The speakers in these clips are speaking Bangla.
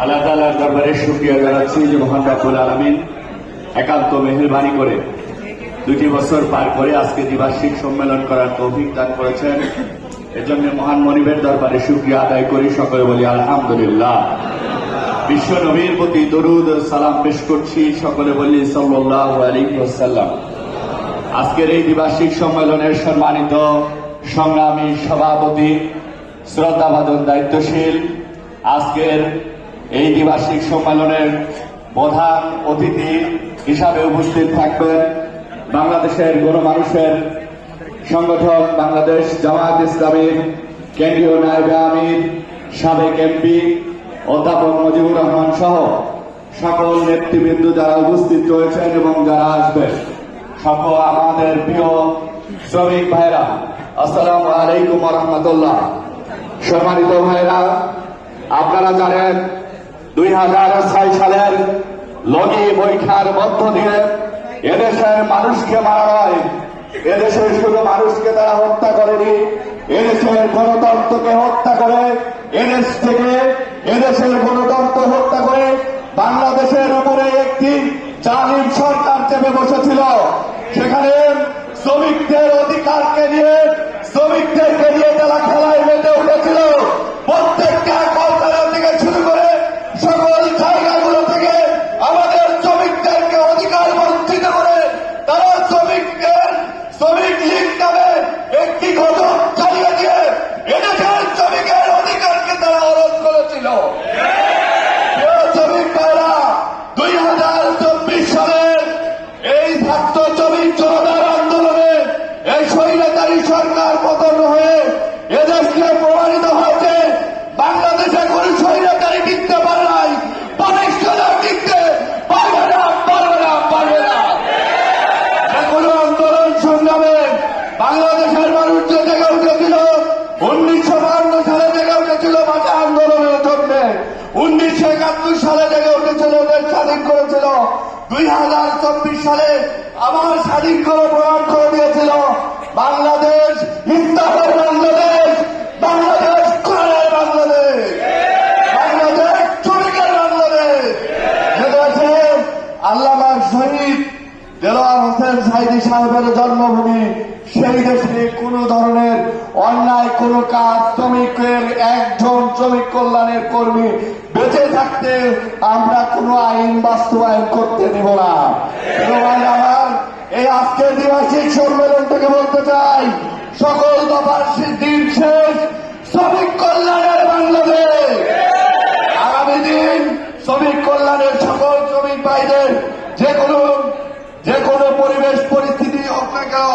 আল্লাহ তালার শুক্রিয়া জানাচ্ছি যে আলমিন একান্ত মেহরবানি করে দুটি বছর পার করে আজকে দ্বিবার্ষিক সম্মেলন করার তৌফিক দান করেছেন। এজন্য মহান মনিবের দরবারে শুক্রিয়া আদায় করি। সকলে বলি, আলহামদুলিল্লাহ। বিশ্ব নবীর প্রতি দরুদ সালাম পেশ করছি। সকলে বলি সাল্লাহ আলী আজকের এই দ্বিবার্ষিক সম্মেলনের সম্মানিত সংগ্রামী সভাপতি শ্রদ্ধাভাজন দায়িত্বশীল আজকের এই দ্বিবার্ষিক সম্মেলনের প্রধান অতিথি হিসাবে উপস্থিত থাকবেন বাংলাদেশের গণমানুষের সংগঠক বাংলাদেশ জামায়াত ইসলামীর কেন্দ্রীয় নায়বে আমির, সাবেক এমপি অধ্যাপক মুজিবুর রহমান সহ সকল নেতৃবৃন্দ যারা উপস্থিত রয়েছেন এবং যারা আসবেন। সকল আমাদের প্রিয় শ্রমিক ভাইরা আসসালামু আলাইকুম রহমতুল্লাহ। সম্মানিত ভাইরা, আপনারা জানেন দুই হাজার ছয় সালের লগি বৈঠার মধ্য দিয়ে এদেশের মানুষকে মারা হয়। এদেশের শুধু মানুষকে তারা হত্যা করেনি, এদেশের গণতন্ত্রকে হত্যা করে, এদেশ থেকে এদেশের গণতন্ত্র হত্যা করে বাংলাদেশের উপরে একটি জালিম সরকার চেপে বসেছিল। সেখানে শ্রমিকদের অধিকারকে নিয়ে, শ্রমিকদেরকে নিয়ে শ্রমিক ভাইরা দুই হাজার চব্বিশ সালের এই ছাত্র শ্রমিক জনতার আন্দোলনে এই স্বৈরাচারী সরকার পতন হয়ে এদেশকে প্রমাণিত হয়েছে বাংলাদেশে কোন স্বৈরাচারী টিকতে পারে নাই পাকিস্তান টিকতে পারবে না পারবে না পারবে না যে কোনো আন্দোলন সংগ্রামে বাংলাদেশের মানুষ যে জেগে উঠেছিল উনিশশো বান্ন সালে জেগে উঠেছিল ভাষা আন্দোলনের জন্য উনিশশো একাত্তর সালে জেগে উঠেছিল দেশ স্বাধীন করেছিল। দুই হাজার চব্বিশ সালে স্বাধীন করে করে দিয়েছিল, বাংলাদেশ বাংলাদেশ বাংলাদেশ বাংলাদেশ বাংলাদেশ বাংলাদেশ। শহীদ হোসেন সাহেবের জন্মভূমি, সেই দেশে কোন ধরনের অন্যায় কোন কাজ শ্রমিকের, একজন শ্রমিক কল্যাণের কর্মী বেঁচে থাকতে আমরা কোনো আইন বাস্তবায়ন করতে দেব না। এই আজকের দ্বিবার্ষিক সম্মেলন থেকে বলতে চাই, সকল দফার দিন শেষ শ্রমিক কল্যাণের বাংলাদেশ। আগামী দিন শ্রমিক কল্যাণের সকল শ্রমিক ভাইদের, যে কোনো যে কোনো পরিবেশ পরিস্থিতি হোক না কেন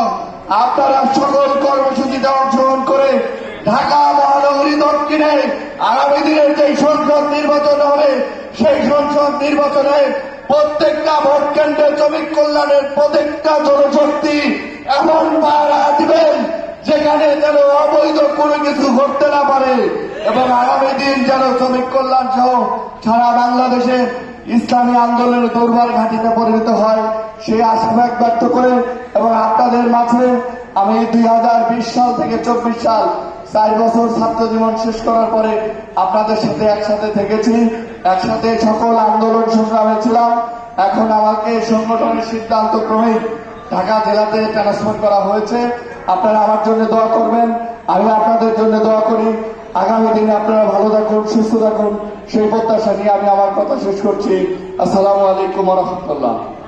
আপনারা সকল কর্মসূচিতে অংশগ্রহণ করে ঢাকা মহানগরী দক্ষিণে আগামী দিনের যে সংসদ নির্বাচন হবে, সেই সংসদ নির্বাচনে প্রত্যেকটা ভোট কেন্দ্রে শ্রমিক কল্যাণের প্রত্যেকটা জনশক্তি এমন পাড়া দিবেন যেখানে যেন অবৈধ কোনো কিছু ঘটতে না পারে। এবং আগামী দিন যেন শ্রমিক কল্যাণ সহ সারা বাংলাদেশে ইসলামী আন্দোলনের দুর্বার ঘাটিতে পরিণত হয়। সেই আশাবাদ ব্যক্ত করে এবং আপনাদের মাঝে আমি দুই হাজার বিশ সাল থেকে চব্বিশ সাল চার বছর ছাত্র জীবন শেষ করার পরে আপনাদের সাথে একসাথে থেকেছি। একসাথে সকল আন্দোলন সংগ্রামে ছিলাম। এখন আমাকে সংগঠনের সিদ্ধান্ত ক্রমে ঢাকা জেলাতে ট্রান্সফার করা হয়েছে। আপনারা আমার জন্য দোয়া করবেন। আমি আপনাদের জন্য দোয়া করি। আগামী দিনে আপনারা ভালো থাকুন, সুস্থ থাকুন। সেই প্রত্যাশা নিয়ে আমি আমার কথা শেষ করছি। আসসালামু আলাইকুম রহমতুল্লাহ।